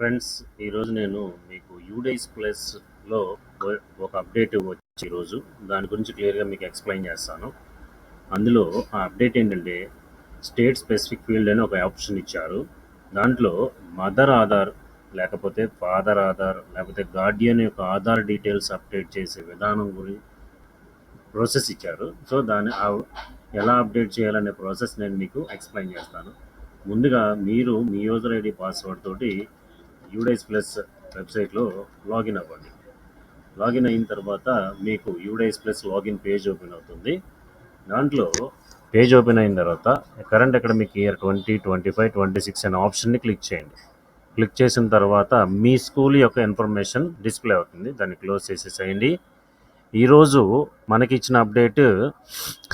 Friends ఈరోజు నేను మీకు యూడైస్ ప్లస్లో ఒక అప్డేట్ వచ్చి ఈరోజు. దాని గురించి క్లియర్గా మీకు ఎక్స్ప్లెయిన్ చేస్తాను. అందులో ఆ అప్డేట్ ఏంటంటే స్టేట్ స్పెసిఫిక్ ఫీల్డ్ అని ఒక ఆప్షన్ ఇచ్చారు. దాంట్లో మదర్ ఆధార్ లేకపోతే ఫాదర్ ఆధార్ లేకపోతే గార్డియన్ యొక్క ఆధార్ డీటెయిల్స్ అప్డేట్ చేసే విధానం గురించి ప్రాసెస్ ఇచ్చారు. సో దాన్ని ఎలా అప్డేట్ చేయాలనే ప్రాసెస్ నేను మీకు ఎక్స్ప్లెయిన్ చేస్తాను. ముందుగా మీరు మీ యూజర్ ఐడి పాస్వర్డ్ తోటి యూడైస్ ప్లస్ వెబ్సైట్లో లాగిన్ అవ్వండి. లాగిన్ అయిన తర్వాత మీకు UDISE plus login page open అవుతుంది. దాంట్లో పేజ్ ఓపెన్ అయిన తర్వాత current academic year twenty twenty five twenty six అనే ఆప్షన్ని క్లిక్ చేయండి. క్లిక్ చేసిన తర్వాత మీ స్కూల్ యొక్క ఇన్ఫర్మేషన్ డిస్ప్లే అవుతుంది. దాన్ని క్లోజ్ చేసేసేయండి. ఈరోజు మనకి ఇచ్చిన అప్డేట్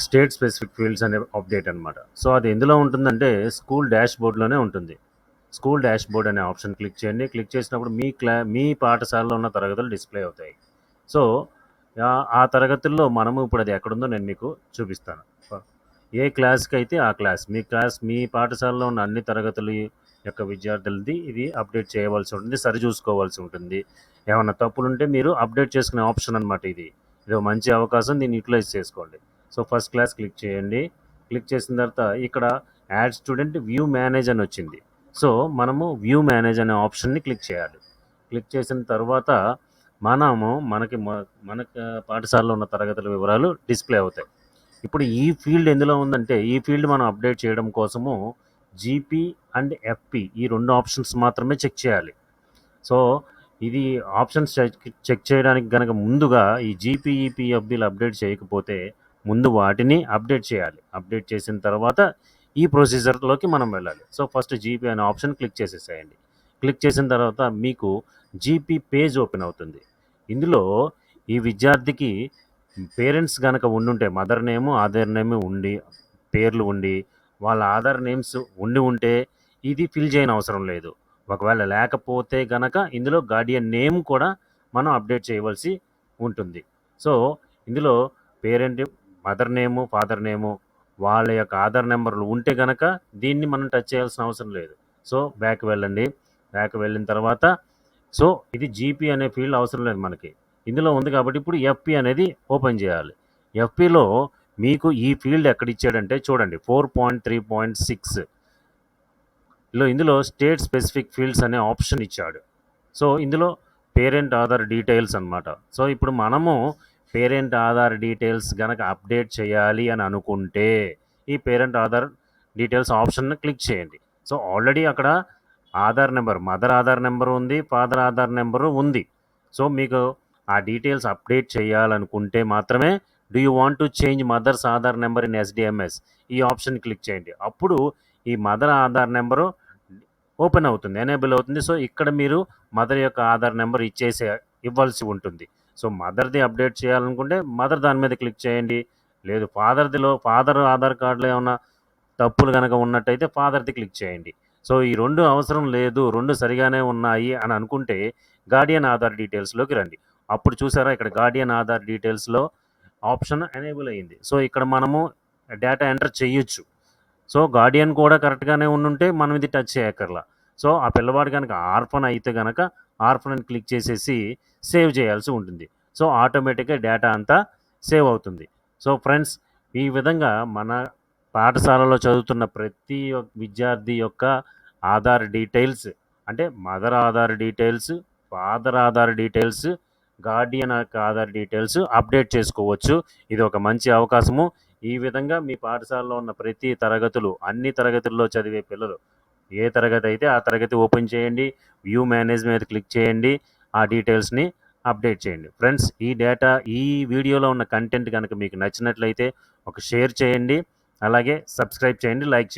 స్టేట్ స్పెసిఫిక్ ఫీల్డ్స్ అనే అప్డేట్ అనమాట సో అది ఎందులో ఉంటుందంటే స్కూల్ డాష్ బోర్డ్లోనే ఉంటుంది. స్కూల్ డాష్ బోర్డ్ అనే ఆప్షన్ క్లిక్ చేయండి. క్లిక్ చేసినప్పుడు మీ క్లా మీ పాఠశాలలో ఉన్న తరగతులు డిస్ప్లే అవుతాయి. సో ఆ- తరగతుల్లో మనము ఇప్పుడు అది ఎక్కడుందో నేను మీకు చూపిస్తాను. ఏ క్లాస్కి అయితే ఆ క్లాస్ మీ క్లాస్ మీ పాఠశాలలో ఉన్న అన్ని తరగతుల యొక్క విద్యార్థులది ఇది అప్డేట్ చేయవలసి ఉంటుంది సరి చూసుకోవాల్సి ఉంటుంది. ఏమైనా తప్పులు ఉంటే మీరు అప్డేట్ చేసుకునే ఆప్షన్ అనమాట ఇది. ఇది మంచి అవకాశం దీన్ని యూటిలైజ్ చేసుకోండి. సో ఫస్ట్ క్లాస్ క్లిక్ చేయండి. క్లిక్ చేసిన తర్వాత ఇక్కడ యాడ్ స్టూడెంట్ వ్యూ మేనేజ్ అని వచ్చింది. సో మనము వ్యూ మేనేజ్ అనే ఆప్షన్ని క్లిక్ చేయాలి. క్లిక్ చేసిన తర్వాత మనము మనకి మన పాఠశాలలో ఉన్న తరగతుల వివరాలు డిస్ప్లే అవుతాయి. ఇప్పుడు ఈ ఫీల్డ్ ఎందులో ఉందంటే ఈ ఫీల్డ్ మనం అప్డేట్ చేయడం కోసము జీపీ అండ్ ఎఫ్పి ఈ రెండు ఆప్షన్స్ మాత్రమే చెక్ చేయాలి. సో ఇది ఆప్షన్స్ చెక్ చెక్ చేయడానికి కనుక ముందుగా ఈ జీపీఈపీఎఫ్బీలు అప్డేట్ చేయకపోతే ముందు వాటిని అప్డేట్ చేయాలి. అప్డేట్ చేసిన తర్వాత ఈ ప్రొసీజర్లోకి మనం వెళ్ళాలి. సో ఫస్ట్ జీపీ అనే ఆప్షన్ క్లిక్ చేసేసేయండి. క్లిక్ చేసిన తర్వాత మీకు జీపీ పేజ్ ఓపెన్ అవుతుంది. ఇందులో ఈ విద్యార్థికి పేరెంట్స్ కనుక ఉండుంటే మదర్ నేము ఆధార్ నేమ్ ఉండి పేర్లు ఉండి వాళ్ళ ఆధార్ నేమ్స్ ఉండి ఉంటే ఇది ఫిల్ చేయని అవసరం లేదు. ఒకవేళ లేకపోతే గనక ఇందులో గార్డియన్ నేమ్ కూడా మనం అప్డేట్ చేయవలసి ఉంటుంది. సో ఇందులో parent mother name father name వాళ్ళ యొక్క ఆధార్ నెంబర్లు ఉంటే కనుక దీన్ని మనం టచ్ చేయాల్సిన అవసరం లేదు. సో బ్యాక్ వెళ్ళండి. బ్యాక్ వెళ్ళిన తర్వాత సో ఇది జీపీ అనే ఫీల్డ్ అవసరం లేదు మనకి. ఇందులో ఉంది కాబట్టి ఇప్పుడు ఎఫ్పి అనేది ఓపెన్ చేయాలి. ఎఫ్పిలో మీకు ఈ ఫీల్డ్ ఎక్కడ ఇచ్చాడంటే చూడండి four point three point six. లో ఇందులో స్టేట్ స్పెసిఫిక్ ఫీల్డ్స్ అనే ఆప్షన్ ఇచ్చాడు. సో ఇందులో పేరెంట్ ఆధార్ డీటెయిల్స్ అనమాట సో ఇప్పుడు మనము పేరెంట్ ఆధార్ డీటెయిల్స్ కనుక అప్డేట్ చేయాలి అని అనుకుంటే ఈ parent Aadhaar details option click చేయండి. సో ఆల్రెడీ అక్కడ Aadhaar number mother Aadhaar number ఉంది ఫాదర్ ఆధార్ నెంబరు ఉంది. సో మీకు ఆ డీటెయిల్స్ అప్డేట్ చేయాలనుకుంటే మాత్రమే do you want to change mother's Aadhaar number in SDMS ఈ ఆప్షన్ క్లిక్ చేయండి. అప్పుడు ఈ మదర్ ఆధార్ నెంబరు ఓపెన్ అవుతుంది ఎనేబుల్ అవుతుంది. సో ఇక్కడ మీరు మదర్ యొక్క ఆధార్ నెంబర్ ఇచ్చేసే ఇవ్వాల్సి ఉంటుంది. సో మదర్ది అప్డేట్ చేయాలనుకుంటే మదర్ దాని మీద క్లిక్ చేయండి. లేదు ఫాదర్దిలో ఫాదర్ ఆధార్ కార్డులో ఏమైనా తప్పులు కనుక ఉన్నట్టయితే ఫాదర్ది క్లిక్ చేయండి. సో ఈ రెండు అవసరం లేదు రెండు సరిగానే ఉన్నాయి అని అనుకుంటే గార్డియన్ ఆధార్ డీటెయిల్స్లోకి రండి. అప్పుడు చూసారా ఇక్కడ గార్డియన్ ఆధార్ డీటెయిల్స్లో ఆప్షన్ ఎనేబుల్ అయ్యింది సో ఇక్కడ మనము డేటా ఎంటర్ చేయొచ్చు. సో గార్డియన్ కూడా కరెక్ట్గానే ఉండుంటే మనం ఇది టచ్ చేయక్కర్లా. సో ఆ పిల్లవాడు కనుక ఆర్ఫన్ అయితే కనుక ఆర్ఫన్ అని క్లిక్ చేసేసి సేవ్ చేయాల్సి ఉంటుంది. సో ఆటోమేటిక్గా డేటా అంతా సేవ్ అవుతుంది. సో ఫ్రెండ్స్ ఈ విధంగా మన పాఠశాలలో చదువుతున్న ప్రతి విద్యార్థి యొక్క ఆధార్ డీటెయిల్స్ అంటే mother Aadhaar details father Aadhaar details guardian యొక్క ఆధార్ డీటెయిల్స్ అప్డేట్ చేసుకోవచ్చు. ఇది ఒక మంచి అవకాశము. ఈ విధంగా మీ పాఠశాలలో ఉన్న ప్రతి తరగతులు అన్ని తరగతుల్లో చదివే పిల్లలు ఏ తరగతి అయితే ఆ తరగతి ఓపెన్ చేయండి వ్యూ మేనేజ్ మీద క్లిక్ చేయండి ఆ డీటెయిల్స్ని అప్డేట్ చేయండి. ఫ్రెండ్స్ ఈ డేటా ఈ వీడియోలో ఉన్న కంటెంట్ కనుక మీకు నచ్చినట్లయితే ఒక షేర్ చేయండి అలాగే సబ్స్క్రైబ్ చేయండి లైక్ చేయండి.